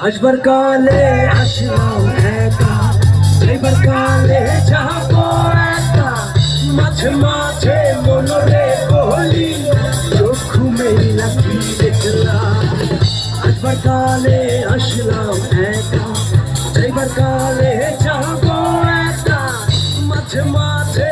আসবার কালে আসলাম একা এবার কালে যাব একা মাঝে মাঝে মনরে বলি চক্ষু মেলা কি দেখলাম আসবার কালে আসলাম একা এবার কালে যাব একা মাঝে মাঝে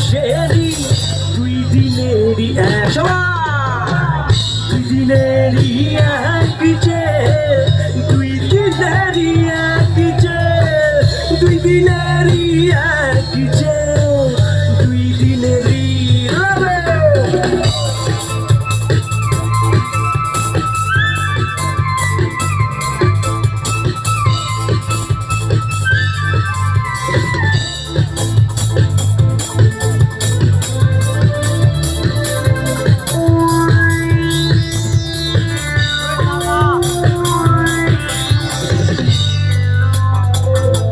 মানুষেরই দুই দিনেরই! দুই দিনেরই এক যে দুই দিনেরই এক যে দুই দিনেরই এক যে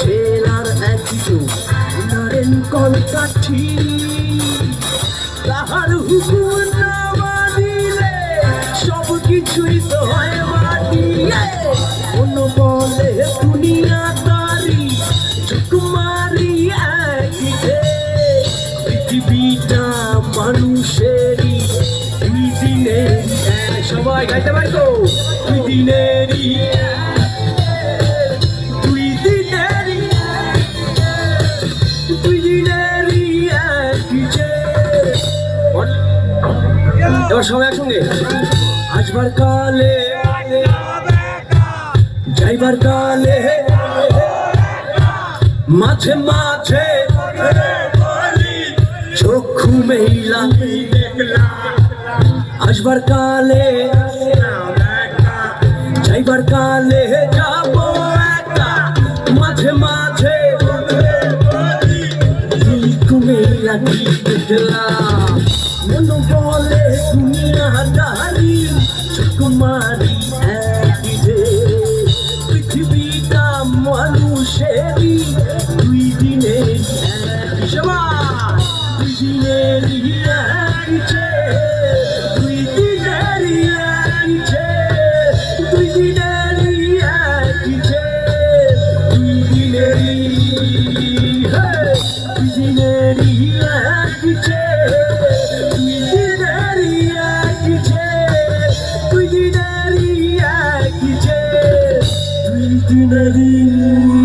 ছেলার একজন নারেন কলকাঠি। তাহার হুকুম না মানিলে সব কিছুই তো হয় মাটি কোন বলে দুনিয়া তারি একদিকে পৃথিবীটা মানুষেরই, দুই সবাই গাইতে পারতো দুই দিনেরই সবাই একসঙ্গে। আসবার কালে, যাইবার কালে, মাঝে মাঝে চক্ষু মেলা আসবার কালে, যাইবার কালে যাব মাঝে মাঝে কুমেলা কি চকুমারি একদিকে পৃথিবীটা মানুষেরই দুই দিনের এক সবাই দুই দিনেরই এক দুই দিনেরই